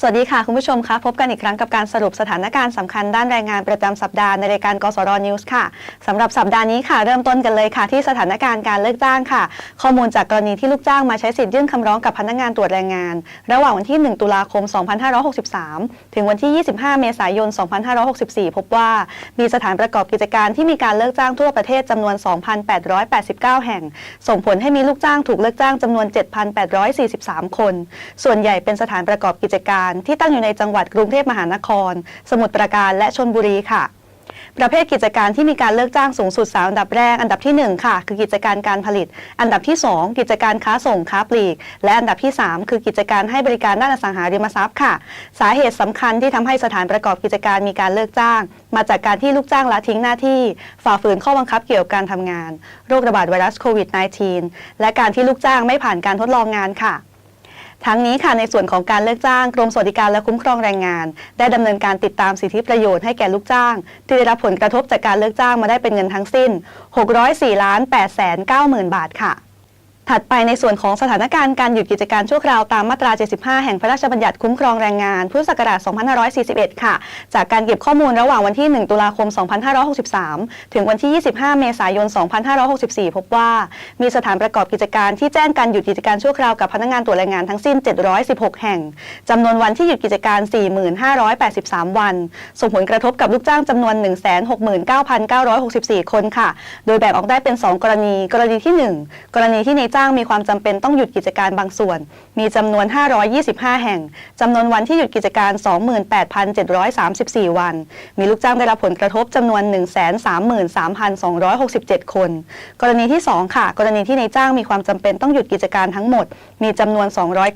สวัสดีค่ะ คุณผู้ชมคะพบกันอีกครั้งกับการสรุปสถานการณ์สำคัญด้านแรงงานประจำสัปดาห์ในรายการกสรนิวส์ค่ะสำหรับสัปดาห์นี้ค่ะเริ่มต้นกันเลยค่ะ ที่สถานการณ์การเลิกจ้างค่ะ ข้อมูลจากกรณีที่ลูกจ้างมาใช้สิทธิ์ยื่นคำร้องกับพนักงานตรวจแรงงาน ระหว่างวันที่ 1 ตุลาคม 2563 ถึงวันที่ 25 เมษายน 2564 พบว่ามีสถานประกอบกิจการที่มีการเลิกจ้างทั่วประเทศจำนวน 2,889 แห่ง ส่งผลให้มีลูกจ้างถูกเลิกจ้างจำนวน 7,843 คน ส่วนใหญ่เป็นสถานประกอบกิจการที่ตั้งอยู่ในจังหวัดกรุงเทพมหานคร สมุทรปราการและชนบุรีค่ะ ประเภทกิจการที่มีการเลิกจ้างสูงสุด 3 อันดับแรก อันดับทีหนึ่1 ค่ะ คือกิจการการผลิต อันดับที่ 2 กิจการค้าส่งค้าปลีก และอันดับที่ 3 คือกิจการให้บริการด้านอสังหาริมทรัพย์ค่ะ สาเหตุสำคัญที่ทำให้สถานประกอบกิจการมีการเลิกจ้าง มาจากการที่ลูกจ้างละทิ้งหน้าที่ ฝ่าฝืนข้อบังคับเกี่ยวกับการทำงาน โรคระบาดไวรัสโควิด -19 และการที่ลูกจ้างไม่ผ่านการทดลองงานค่ะ ทั้งนี้ค่ะในส่วนของการเลิกจ้างกรมสวัสดิการและคุ้มครองแรงงาน ได้ดำเนินการติดตามสิทธิประโยชน์ให้แก่ลูกจ้าง ที่ได้รับผลกระทบจากการเลิกจ้างมาได้เป็นเงินทั้งสิ้น 604ล้าน8แสน9หมื่นบาทค่ะ ถัดไปในส่วนของสถานการณ์การหยุดกิจการชั่วคราวตามมาตรา 75 แห่งพระราชบัญญัติคุ้มครองแรงงาน พุทธศักราช 2541 ค่ะ จากการเก็บข้อมูลระหว่างวันที่ 1 ตุลาคม 2563 ถึงวันที่ 25 เมษายน 2564 พบว่า มีสถานประกอบกิจการที่แจ้งการหยุดกิจการชั่วคราวกับพนักงานตรวจแรงงานทั้งสิ้น 716 แห่ง จำนวนวันที่หยุดกิจการ 4583 วัน ส่งผลกระทบกับลูกจ้างจำนวน 169,964 คนค่ะ โดยแบ่งออกได้เป็น 2 กรณี กรณีที่ 1 กรณีที่ในจ้างมีความจำเป็นต้องหยุดกิจการบางส่วน มีจำนวน 525 แห่งจำนวนวันที่หยุดกิจการ 28,734 วัน มีลูกจ้างได้รับผลกระทบจำนวน 133,267 คน กรณีที่ 2 ค่ะ กรณีที่ในจ้างมีความจำเป็นต้องหยุดกิจการทั้งหมด มีจำนวน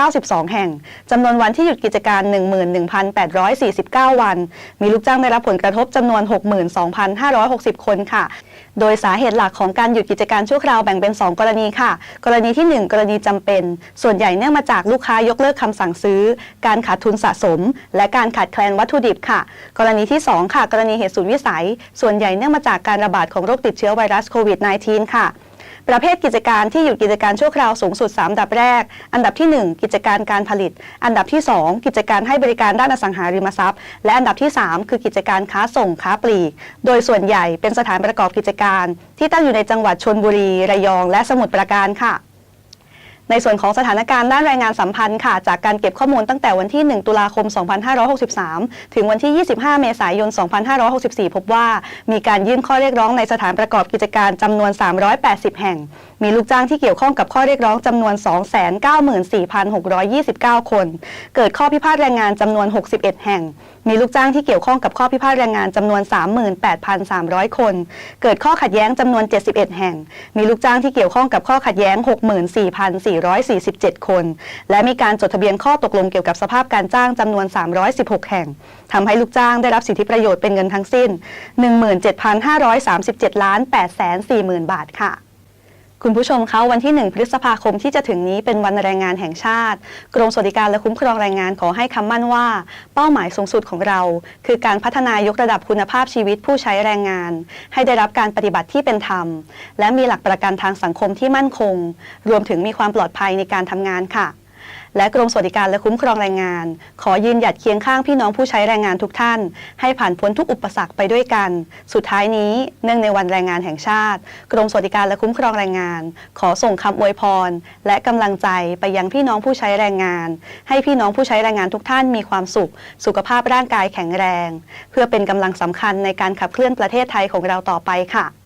292 แห่งจำนวนวันที่หยุดกิจการ 11,849 วัน มีลูกจ้างได้รับผลกระทบจำนวน 62,560 คนค่ะ โดยสาเหตุหลักของการหยุดกิจการชั่วคราวแบ่งเป็น 2 กรณีค่ะ กรณีที่ 1 กรณีจำเป็น ส่วนใหญ่เนื่องมาจากลูกค้ายกเลิกคำสั่งซื้อ การขาดทุนสะสม และการขาดแคลนวัตถุดิบค่ะ กรณีที่ 2 ค่ะ กรณีเหตุสุดวิสัย ส่วนใหญ่เนื่องมาจากการระบาดของโรคติดเชื้อไวรัสโควิด -19 ค่ะ ประเภทกิจการที่หยุดกิจการชั่วคราวสูงสุด 3 อันดับแรก อันดับที่ 1 กิจการการผลิต อันดับที่ 2 กิจการให้บริการด้านอสังหาริมทรัพย์ และอันดับที่ 3 คือกิจการค้าส่งค้าปลีก โดยส่วนใหญ่เป็นสถานประกอบกิจการ ที่ตั้งอยู่ในจังหวัดชนบุรี ระยอง และสมุทรปราการค่ะ ในส่วนของสถานการณ์ด้านแรงงานสัมพันธ์ค่ะ จากการเก็บข้อมูลตั้งแต่วันที่ 1 ตุลาคม 2563 ถึงวันที่ 25 เมษายน 2564 พบว่า มีการยื่นข้อเรียกร้องในสถานประกอบกิจการจำนวน 380 แห่ง มีลูกจ้างที่เกี่ยวข้องกับข้อเรียกร้องจำนวน 294,629 คน เกิดข้อพิพาทแรงงานจำนวน 61 แห่ง มีลูกจ้างที่เกี่ยวข้องกับข้อพิพาทแรงงานจำนวน 38,300 คน เกิดข้อขัดแย้งจำนวน 71 แห่ง มีลูกจ้างที่เกี่ยวข้องกับข้อขัดแย้ง 64,447 คน และมีการจดทะเบียนข้อตกลงเกี่ยวกับสภาพการจ้างจำนวน 316 แห่งทำให้ลูกจ้างได้รับสิทธิประโยชน์เป็นเงินทั้งสิ้น 17,537ล้าน8แสน4หมื่นบาทค่ะ คุณผู้ชมคะวันที่ 1 พฤษภาคมที่จะถึงนี้เป็นวันแรงงานแห่งชาติ กรมสวัสดิการและคุ้มครองแรงงานขอให้คำมั่นว่า เป้าหมายสูงสุดของเรา คือการพัฒนายกระดับคุณภาพชีวิตผู้ใช้แรงงาน ให้ได้รับการปฏิบัติที่เป็นธรรม และมีหลักประกันทางสังคมที่มั่นคง รวมถึงมีความปลอดภัยในการทำงานค่ะ และกรมสวัสดิการและคุ้มครองแรงงาน ขอยืนหยัดเคียงข้างพี่น้องผู้ใช้แรงงานทุกท่าน ให้ผ่านพ้นทุกอุปสรรคไปด้วยกัน สุดท้ายนี้เนื่องในวันแรงงานแห่งชาติ กรมสวัสดิการและคุ้มครองแรงงาน ขอส่งคำอวยพร และกำลังใจไปยังพี่น้องผู้ใช้แรงงาน ให้พี่น้องผู้ใช้แรงงานทุกท่านมีความสุข สุขภาพร่างกายแข็งแรง เพื่อเป็นกำลังสำคัญในการขับเคลื่อนประเทศไทยของเราต่อไปค่ะ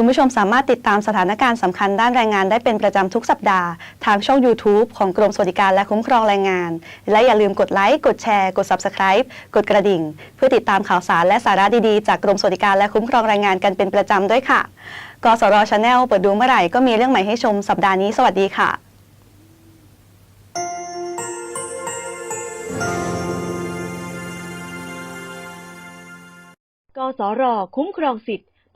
คุณผู้ชมสามารถติดตามสถานการณ์สำคัญด้านแรงงานได้เป็นประจำทุกสัปดาห์ ทางช่อง YouTube ของกรมสวัสดิการและคุ้มครองแรงงาน และอย่าลืมกดไลค์ กดแชร์ กด Subscribe กดกระดิ่ง เพื่อติดตามข่าวสารและสาระดีๆ จากกรมสวัสดิการและคุ้มครองแรงงานกันเป็นประจำด้วยค่ะ กสรชาแนลเปิดดูเมื่อไหร่ก็มีเรื่องใหม่ให้ชมสัปดาห์นี้สวัสดีค่ะกสรคุ้มครองสิทธิ